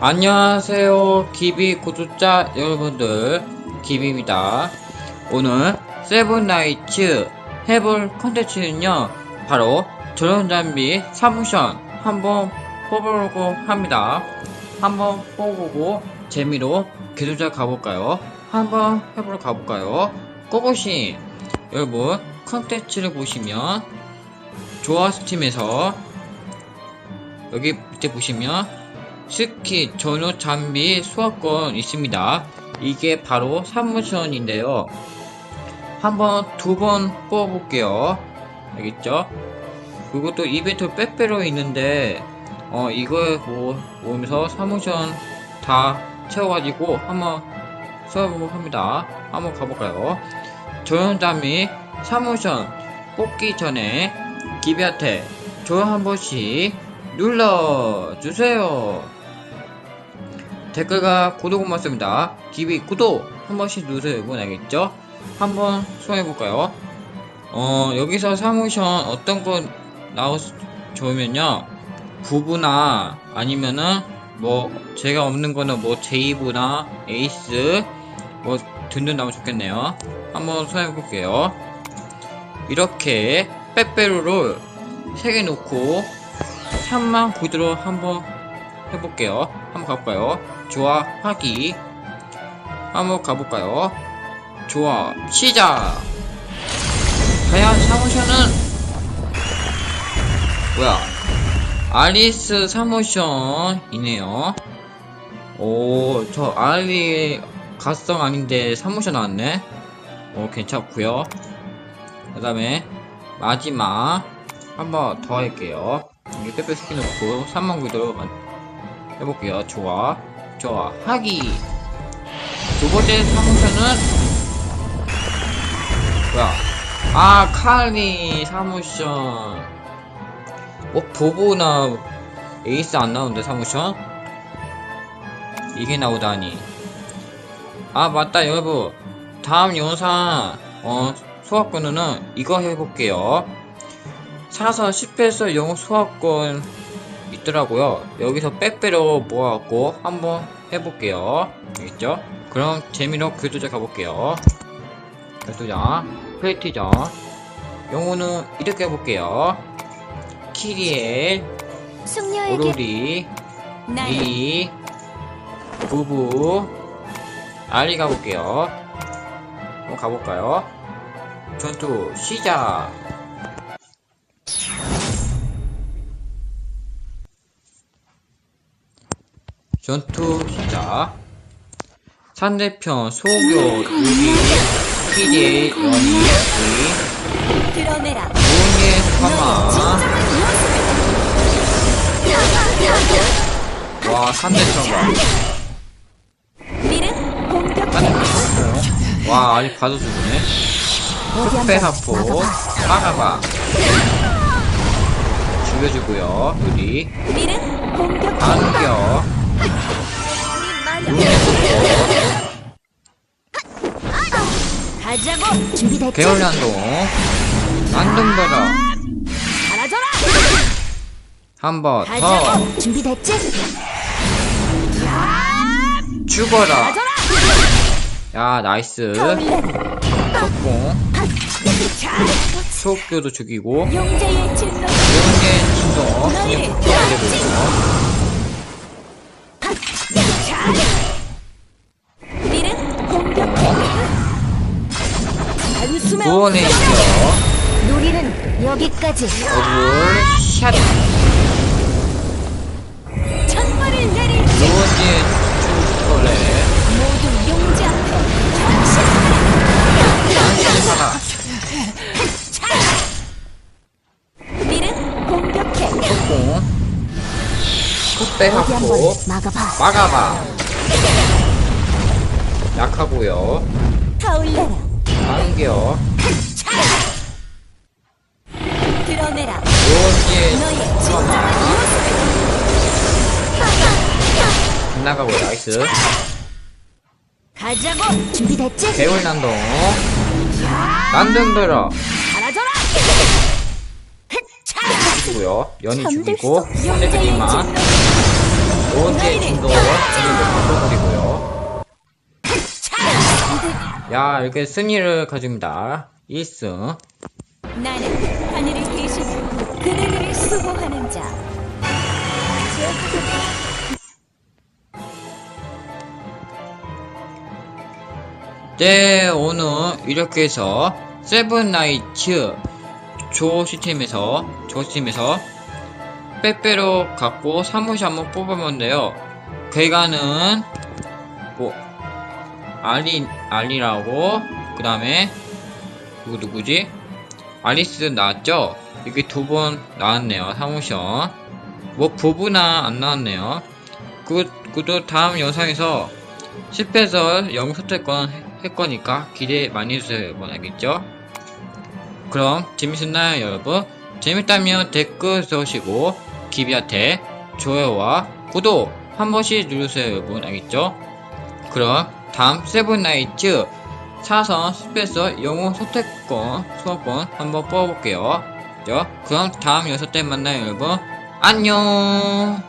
안녕하세요 기비 구독자 여러분들. 기비입니다. 오늘 세븐나이츠 해볼 컨텐츠는요 바로 전원장비 사무션 한번 뽑아보려고 합니다. 한번 뽑아보고 재미로 개조자 가볼까요? 한번 해보러 가볼까요? 꼬꼬씨 여러분 컨텐츠를 보시면 조화 스팀에서 여기 밑에 보시면 스키 전후 장비 수확권 있습니다. 이게 바로 3무션인데요. 한번 두 번 뽑아볼게요. 알겠죠? 그리고 또 이벤트 빼빼로 있는데 어뭐 보면서 3무션 다 채워가지고 한번 써보고 합니다. 한번 가볼까요? 조연담이 3무션 뽑기 전에 기비한테 좋아요 한 번씩 눌러주세요. 댓글과 구독은 맞습니다. 기비 구독 한 번씩 누르세요. 여러분 알겠죠? 한번 소개해볼까요? 어, 여기서 사무션 어떤 거 나오, 좋으면요. 부부나 아니면은 뭐 제가 없는 거는 뭐 제이브나 에이스 뭐 등등 나오면 좋겠네요. 한번 소개해볼게요. 이렇게 빼빼로를 3개 놓고 3만 구두로 한번 해볼게요. 한번 가볼까요? 좋아 하기. 한번 가볼까요? 좋아, 시작! 과연 사모션은, 뭐야, 아리스 사모션이네요. 오, 저 알리 가성 아닌데 사모션 나왔네? 오, 괜찮고요 그 다음에, 마지막, 한번 더 할게요. 이게 빼빼 스킨 넣고 3만 구도로 해볼게요. 좋아. 좋아. 하기. 두 번째 사무션은 뭐야? 아, 칼리 사무션. 뭐, 보보나 에이스 안 나오는데, 사무션? 이게 나오다니. 아, 맞다, 여러분. 다음 영상, 어, 수학권은 이거 해볼게요. 사서 10회에서 영어 수학권 있더라고요. 여기서 빼빼로 모아갖고 한번 해볼게요. 알겠죠? 그럼 재미로 교도자 가볼게요. 교도자, 플레이티전. 영어는 이렇게 해볼게요. 키리엘, 오로리, 날 리, 부부, 알리 가볼게요. 한번 가볼까요? 전투 시작! 전투 시작. 상대편 소교, 연희, 우리, 드러내라 무은의 사마. 와, 상대편 봐. 밀은 공격 상대편. 와, 아직 봐도 죽네. 흑배 하포, 빠가봐. 죽여주고요, 유리. 안겨. 가자고 준비됐지? 개울난동. 안동벼라. 사라져라 한번 더. 가자고 준비됐지? 죽어라. 사라져라 야, 나이스. 속공. 속교도 죽이고. 용자의 진노 용계 진동. 너희를 그냥 밀은 공격해 단숨에 구원의. 이겨. 놀이는 여기까지 어글 샷. 천벌을 내릴 누원지의 주거래. 모두 용자 앞에 하나. 밀은 공격해 속공. 막아봐 막아봐. 약하고요. 타올라라 안겨. 드러내라 진정한 모습을 빗나가고 나이스. 가자고 준비됐지? 개울 난동. 난동 들어. 사라져라 죽이고요. 연이 죽이고. 용자의 진노 오지의 진도 바꿔드리고요. 야, 이렇게 승리를 가집니다. 1승. 나는 하늘을 대신하고 그늘을 수호하는 자. 네, 오늘 이렇게 해서 세븐나이츠 조 시스템에서 조 시스템에서 빼빼로 갖고 사무실 한번 뽑아봤는데요. 괴가는 뭐 알리 알리라고 그 다음에 누구 누구지? 아리스 나왔죠? 이게 두 번 나왔네요. 사무실 뭐 부부나 안 나왔네요. 그 그도 다음 영상에서 실패해서 영소태권 할 거니까 기대 많이 해주세요 여러분 알겠죠? 그럼 재밌었나요 여러분? 재밌다면 댓글 써주시고 기비한테 좋아요와 구독 한 번씩 누르세요 여러분 알겠죠? 그럼 다음 세븐나이츠 사선 스페셜 영웅 소태권 수업권 한번 뽑아볼게요. 그럼 다음 영상 때 만나요 여러분. 안녕